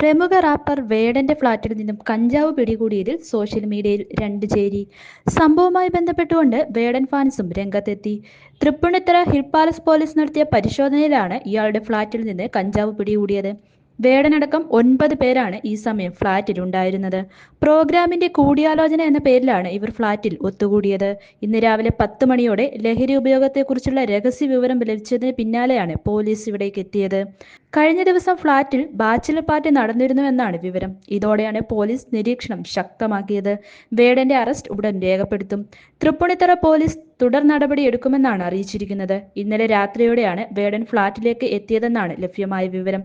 പ്രമുഖ റാപ്പർ വേടന്റെ ഫ്ളാറ്റിൽ നിന്നും കഞ്ചാവ് പിടികൂടിയതിൽ സോഷ്യൽ മീഡിയയിൽ രണ്ട് ചേരി. സംഭവവുമായി ബന്ധപ്പെട്ടുകൊണ്ട് വേടൻ ഫാൻസും രംഗത്തെത്തി. തൃപ്പൂണിത്തറ ഹിൽ പാലസ് പോലീസ് നടത്തിയ പരിശോധനയിലാണ് ഇയാളുടെ ഫ്ളാറ്റിൽ നിന്ന് കഞ്ചാവ് പിടികൂടിയത്. വേടനടക്കം ഒൻപത് പേരാണ് ഈ സമയം ഫ്ളാറ്റിൽ ഉണ്ടായിരുന്നത് പ്രോഗ്രാമിന്റെ കൂടിയാലോചന എന്ന പേരിലാണ് ഇവർ ഫ്ളാറ്റിൽ ഒത്തുകൂടിയത്. ഇന്ന് രാവിലെ പത്ത് മണിയോടെ ലഹരി ഉപയോഗത്തെക്കുറിച്ചുള്ള രഹസ്യ വിവരം ലഭിച്ചതിന് പിന്നാലെയാണ് പോലീസ് ഇവിടേക്ക് എത്തിയത്. കഴിഞ്ഞ ദിവസം ഫ്ളാറ്റിൽ ബാച്ചിലർ പാർട്ടി നടന്നിരുന്നുവെന്നാണ് വിവരം. ഇതോടെയാണ് പോലീസ് നിരീക്ഷണം ശക്തമാക്കിയത്. വേടന്റെ അറസ്റ്റ് ഉടൻ രേഖപ്പെടുത്തും. തൃപ്പൂണിത്തറ പോലീസ് തുടർ നടപടി എടുക്കുമെന്നാണ് അറിയിച്ചിരിക്കുന്നത്. ഇന്നലെ രാത്രിയോടെയാണ് വേടൻ ഫ്ളാറ്റിലേക്ക് എത്തിയതെന്നാണ് ലഭ്യമായ വിവരം.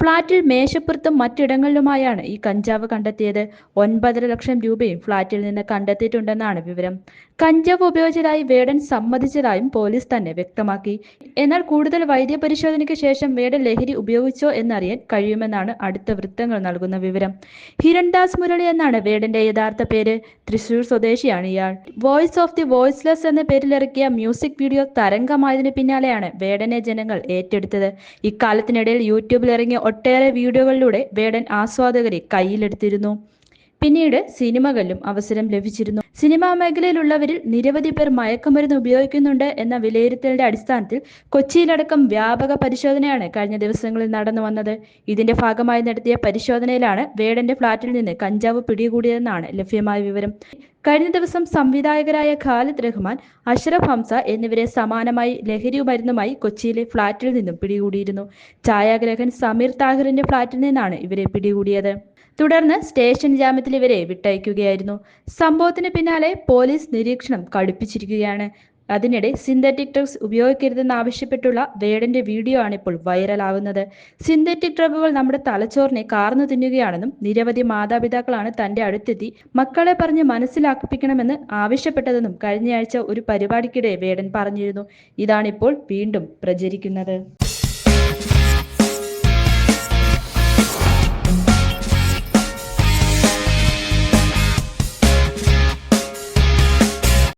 ഫ്ളാറ്റിൽ മേശപ്പുറത്തും മറ്റിടങ്ങളിലുമായാണ് ഈ കഞ്ചാവ് കണ്ടെത്തിയത്. ഒൻപതര ലക്ഷം രൂപയും ഫ്ളാറ്റിൽ നിന്ന് കണ്ടെത്തിയിട്ടുണ്ടെന്നാണ് വിവരം. കഞ്ചാവ് ഉപയോഗിച്ചതായി വേടൻ സമ്മതിച്ചതായും പോലീസ് തന്നെ വ്യക്തമാക്കി. എന്നാൽ കൂടുതൽ വൈദ്യപരിശോധനയ്ക്ക് ശേഷം വേടൻ ലഹരി ഉപയോഗിച്ചോ എന്നറിയാൻ കഴിയുമെന്നാണ് അടുത്ത വൃത്തങ്ങൾ നൽകുന്ന വിവരം. ഹിരൺദാസ് മുരളി എന്നാണ് വേടന്റെ യഥാർത്ഥ പേര്. തൃശൂർ സ്വദേശിയാണ് ഇയാൾ. വോയിസ് ഓഫ് ദി വോയിസ്ലെസ് എന്ന പേരിലിറക്കിയ മ്യൂസിക് വീഡിയോ തരംഗമായതിനു പിന്നാലെയാണ് വേടനെ ജനങ്ങൾ ഏറ്റെടുത്തത്. ഇക്കാലത്തിനിടയിൽ യൂട്യൂബിൽ ഇറങ്ങിയ ഒട്ടേറെ വീഡിയോകളിലൂടെ വേടൻ ആസ്വാദകരെ കയ്യിലെടുത്തിരുന്നു. പിന്നീട് സിനിമകളിലും അവസരം ലഭിച്ചിരുന്നു. സിനിമാ മേഖലയിലുള്ളവരിൽ നിരവധി പേർ മയക്കുമരുന്ന് ഉപയോഗിക്കുന്നുണ്ട് എന്ന വിലയിരുത്തലിന്റെ അടിസ്ഥാനത്തിൽ കൊച്ചിയിലടക്കം വ്യാപക പരിശോധനയാണ് കഴിഞ്ഞ ദിവസങ്ങളിൽ നടന്നു വന്നത്. ഇതിന്റെ ഭാഗമായി നടത്തിയ പരിശോധനയിലാണ് വേടന്റെ ഫ്ളാറ്റിൽ നിന്ന് കഞ്ചാവ് പിടികൂടിയതെന്നാണ് ലഭ്യമായ വിവരം. കഴിഞ്ഞ ദിവസം സംവിധായകരായ ഖാലിദ് റഹ്മാൻ അഷ്റഫ് ഹംസ എന്നിവരെ സമാനമായി ലഹരി മരുന്നുമായി കൊച്ചിയിലെ ഫ്ളാറ്റിൽ നിന്നും പിടികൂടിയിരുന്നു. ഛായാഗ്രഹൻ സമീർ താഹിറിന്റെ ഫ്ളാറ്റിൽ നിന്നാണ് ഇവരെ പിടികൂടിയത്. തുടർന്ന് സ്റ്റേഷൻ ജാമ്യത്തിൽ ഇവരെ വിട്ടയക്കുകയായിരുന്നു. സംഭവത്തിന് പിന്നാലെ പോലീസ് നിരീക്ഷണം കടുപ്പിച്ചിരിക്കുകയാണ്. അതിനിടെ സിന്തറ്റിക് ഡ്രഗ്സ് ഉപയോഗിക്കരുതെന്നാവശ്യപ്പെട്ടുള്ള വേടന്റെ വീഡിയോ ആണ് ഇപ്പോൾ വൈറലാവുന്നത്. സിന്തറ്റിക് ഡ്രഗുകൾ നമ്മുടെ തലച്ചോറിനെ കാർന്നു തിന്നുകയാണെന്നും നിരവധി മാതാപിതാക്കളാണ് തന്റെ അടുത്തെത്തി മക്കളെ പറഞ്ഞ് മനസ്സിലാക്കിപ്പിക്കണമെന്ന് ആവശ്യപ്പെട്ടതെന്നും കഴിഞ്ഞയാഴ്ച ഒരു പരിപാടിക്കിടെ വേടൻ പറഞ്ഞിരുന്നു. ഇതാണിപ്പോൾ വീണ്ടും പ്രചരിക്കുന്നത്.